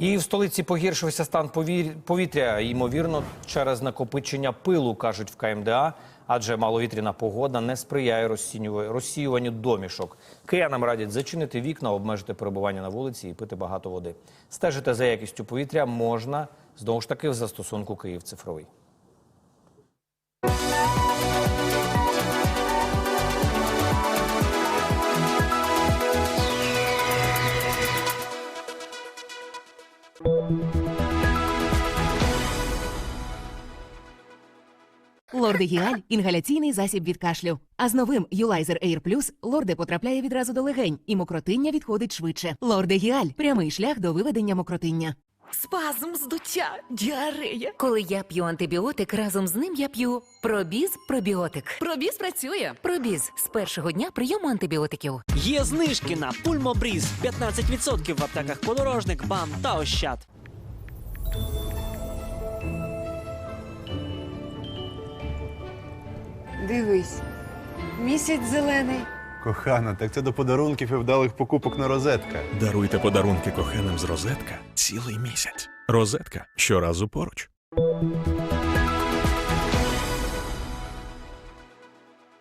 І в столиці погіршився стан повітря, ймовірно, через накопичення пилу, кажуть в КМДА, адже маловітряна погода не сприяє розсіюванню домішок. Киянам радять зачинити вікна, обмежити перебування на вулиці і пити багато води. Стежити за якістю повітря можна знову ж таки в застосунку Київ цифровий. Лордегіаль – інгаляційний засіб від кашлю. А з новим Юлайзер Air Plus лорде потрапляє відразу до легень, і мокротиння відходить швидше. Лордегіаль – прямий шлях до виведення мокротиння. Спазм, здуття, діарея. Коли я п'ю антибіотик, разом з ним я п'ю пробіз пробіотик. Пробіз працює. Пробіз з першого дня прийому антибіотиків. Є знижки на Пульмобріз 15% в аптеках подорожник, бам та ощад. Дивись, місяць зелений. Кохана, так це до подарунків і вдалих покупок на розетка. Даруйте подарунки коханим з розетка цілий місяць. Розетка щоразу поруч.